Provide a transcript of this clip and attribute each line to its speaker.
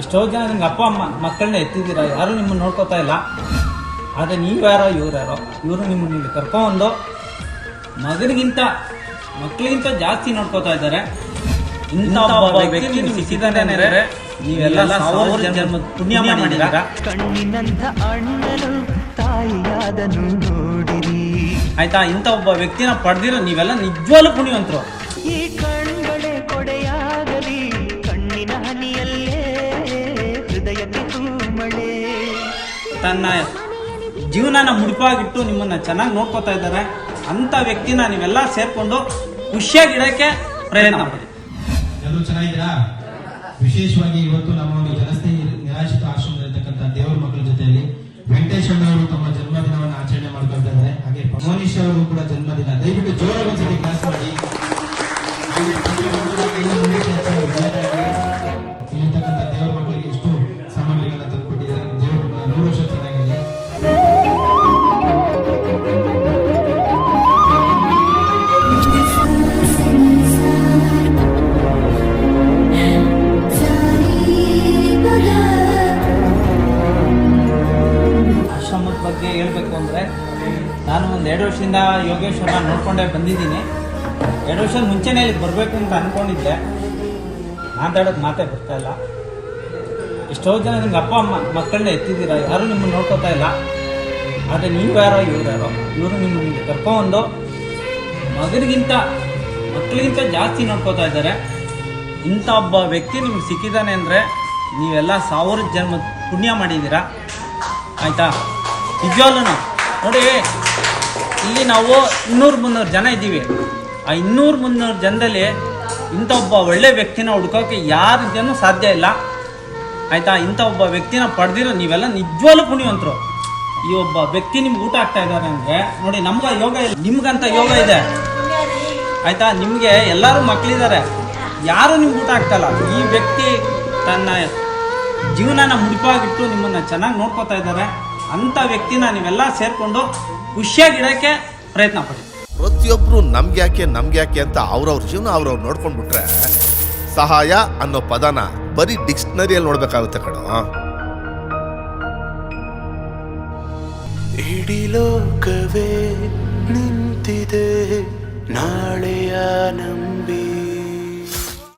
Speaker 1: ಎಷ್ಟೋ ಜನ ನಿಮ್ಗೆ ಅಪ್ಪ ಅಮ್ಮ ಮಕ್ಕಳನ್ನ ಎತ್ತಿದ್ದೀರ? ಯಾರು ನಿಮ್ಮನ್ನು ನೋಡ್ಕೋತಾ ಇಲ್ಲ. ಆದರೆ ನೀವ್ಯಾರೋ ಇವ್ರ್ಯಾರೋ ಇವರು ನಿಮ್ಮನ್ನು ಇಲ್ಲಿ ಕರ್ಕೊಂಡು ಮಗನಿಗಿಂತ ಮಕ್ಕಳಿಗಿಂತ ಜಾಸ್ತಿ ನೋಡ್ಕೋತಾ ಇದ್ದಾರೆ. ಇಂಥ ಒಬ್ಬ ವ್ಯಕ್ತಿ ನಿಮ್ಗೆ ಸಿಕ್ಕಿದ್ದಾನೆ ಅಂದರೆ ನೀವೆಲ್ಲ ಸಾವಿರ ಜನ್ಮದ ಪುಣ್ಯ ಮಾಡಿದ್ದೀರಾ?
Speaker 2: ಕಣ್ಣಿನಂಥ ಅಣ್ಣನು ತಾಯಿಯಾದನು ನೋಡಿರಿ.
Speaker 1: ಆಯ್ತಾ? ಇಂಥ ಒಬ್ಬ ವ್ಯಕ್ತಿನ ಪಡೆದಿರೋ ನೀವೆಲ್ಲ ನಿಜವಾಗ್ಲೂ ಪುಣ್ಯವಂತರು.
Speaker 2: ಈ
Speaker 1: ತನ್ನ ಜೀವನನ ಮುಡುಪಾಗಿಟ್ಟು ನಿಮ್ಮನ್ನ ಚೆನ್ನಾಗಿ ನೋಡ್ಕೋತಾ ಇದ್ದಾರೆ. ಅಂತ ವ್ಯಕ್ತಿನ ನೀವೆಲ್ಲ ಸೇರ್ಕೊಂಡು ಖುಷಿಯಾಗಿಡಕ್ಕೆ ಪ್ರಯತ್ನ ಮಾಡಿ.
Speaker 3: ಎಲ್ಲರೂ ಚೆನ್ನಾಗಿದ್ದೀರಾ? ವಿಶೇಷವಾಗಿ ಇವತ್ತು ನಮ್ಮ ಒಂದು ಜನಸ್ನೇಹಿ ನಿರಾಶ್ರಿತ ಆಶ್ರಮದಲ್ಲಿರ್ತಕ್ಕಂಥ ದೇವರ ಮಕ್ಕಳ ಜೊತೆಯಲ್ಲಿ ವೆಂಕಟೇಶ್ವರ ಅವರು ತಮ್ಮ ಜನ್ಮದಿನವನ್ನು ಆಚರಣೆ ಮಾಡ್ಕೊಳ್ತಾ ಇದ್ದಾರೆ. ಹಾಗೆ ಮೋನಿಶ್ ಅವರು ಕೂಡ ಜನ್ಮದಿನ. ದಯವಿಟ್ಟು ಜೋರಾಗಿ ಒಂದ್ಸತಿ ಕ್ಲಾಸ್ ಮಾಡಿ. ಇಲ್ಲಿರ್ತಕ್ಕಂಥ ದೇವರ ಮಕ್ಕಳಿಗೆ ಇಷ್ಟು ಸಾಮಗ್ರಿಗಳನ್ನ ತಂದುಕೊಟ್ಟಿದ್ದಾರೆ.
Speaker 1: ಹೇಳ್ಬೇಕು ಅಂದರೆ, ನಾನು ಒಂದು ಎರಡು ವರ್ಷದಿಂದ ಯೋಗೇಶ್ವರನ ನೋಡ್ಕೊಂಡೇ ಬಂದಿದ್ದೀನಿ. ಎರಡು ವರ್ಷ ಮುಂಚೆನೇ ಇಲ್ಲಿಗೆ ಬರಬೇಕು ಅಂತ ಅಂದ್ಕೊಂಡಿದ್ದೆ ಮಾತಾಡೋದು ಮಾತೇ ಇಲ್ಲ. ಎಷ್ಟೋ ಜನ ನಿಮ್ಗೆ ಅಪ್ಪ, ಅಮ್ಮ, ಮಕ್ಕಳನ್ನ ಎತ್ತಿದ್ದೀರ? ಯಾರು ನಿಮ್ಮನ್ನು ನೋಡ್ಕೋತಾ ಇಲ್ಲ. ಆದರೆ ನೀವು ಯಾರೋ, ಇವ್ರು ಯಾರೋ? ಇವರು ನಿಮ್ಗೆ ಕರ್ಕೊಂಡು ಮಗನಿಗಿಂತ, ಮಕ್ಕಳಿಗಿಂತ ಜಾಸ್ತಿ ನೋಡ್ಕೋತಾ ಇದ್ದಾರೆ. ಇಂಥ ಒಬ್ಬ ವ್ಯಕ್ತಿ ನಿಮ್ಗೆ ಸಿಕ್ಕಿದ್ದಾನೆ ಅಂದರೆ ನೀವೆಲ್ಲ ಸಾವಿರ ಜನ್ಮ ಪುಣ್ಯ ಮಾಡಿದ್ದೀರಾ? ಆಯಿತಾ? ನಿಜವಾಗ್ಲೂ ನೋಡಿ, ಇಲ್ಲಿ ನಾವು ಇನ್ನೂರು ಮುನ್ನೂರು ಜನ ಇದ್ದೀವಿ. ಆ ಇನ್ನೂರು ಮುನ್ನೂರು ಜನದಲ್ಲಿ ಇಂಥ ಒಬ್ಬ ಒಳ್ಳೆ ವ್ಯಕ್ತಿನ ಹುಡ್ಕೋಕೆ ಯಾರಿಂದನೂ ಸಾಧ್ಯ ಇಲ್ಲ. ಆಯಿತಾ? ಇಂಥ ಒಬ್ಬ ವ್ಯಕ್ತಿನ ಪಡೆದಿರೋ ನೀವೆಲ್ಲ ನಿಜವಾಗ್ಲೂ ಪುಣ್ಯವಂತರು. ಈ ಒಬ್ಬ ವ್ಯಕ್ತಿ ನಿಮ್ಗೆ ಊಟ ಆಗ್ತಾ ಇದ್ದಾರೆ ಅಂದರೆ, ನೋಡಿ, ನಮ್ಗೆ ಯೋಗ ಇಲ್ಲ. ನಿಮ್ಗಂತ ಯೋಗ ಇದೆ. ಆಯಿತಾ? ನಿಮಗೆ ಎಲ್ಲರೂ ಮಕ್ಕಳಿದ್ದಾರೆ ಯಾರೂ ನಿಮ್ಗೆ ಊಟ ಆಗ್ತಾಯಿಲ್ಲ ಈ ವ್ಯಕ್ತಿ ತನ್ನ ಜೀವನನ ಮುಡಿಪಾಗಿಟ್ಟು ನಿಮ್ಮನ್ನು ಚೆನ್ನಾಗಿ ನೋಡ್ಕೋತಾ ಇದ್ದಾರೆ. ಅಂಥ ವ್ಯಕ್ತಿನ ನೀವೆಲ್ಲ ಸೇರಿಕೊಂಡು ಖುಷಿಯಾಗಿಡೋಕ್ಕೆ ಪ್ರಯತ್ನ ಪಡಿ.
Speaker 4: ಪ್ರತಿಯೊಬ್ರು ನಮ್ಗೆ ಯಾಕೆ ನಮ್ಗೆ ಯಾಕೆ ಅಂತ ಅವ್ರವ್ರ ಜೀವನ ಅವ್ರವ್ರು ನೋಡ್ಕೊಂಡ್ಬಿಟ್ರೆ ಸಹಾಯ ಅನ್ನೋ ಪದನ ಬರೀ ಡಿಕ್ಷನರಿಯಲ್ಲಿ ನೋಡ್ಬೇಕಾಗುತ್ತೆ ಕಣೋ.
Speaker 5: ಇಡೀ ಲೋಕವೇ ನಿಂತಿದೆ ನಾಳೆಯ ನಂಬಿ.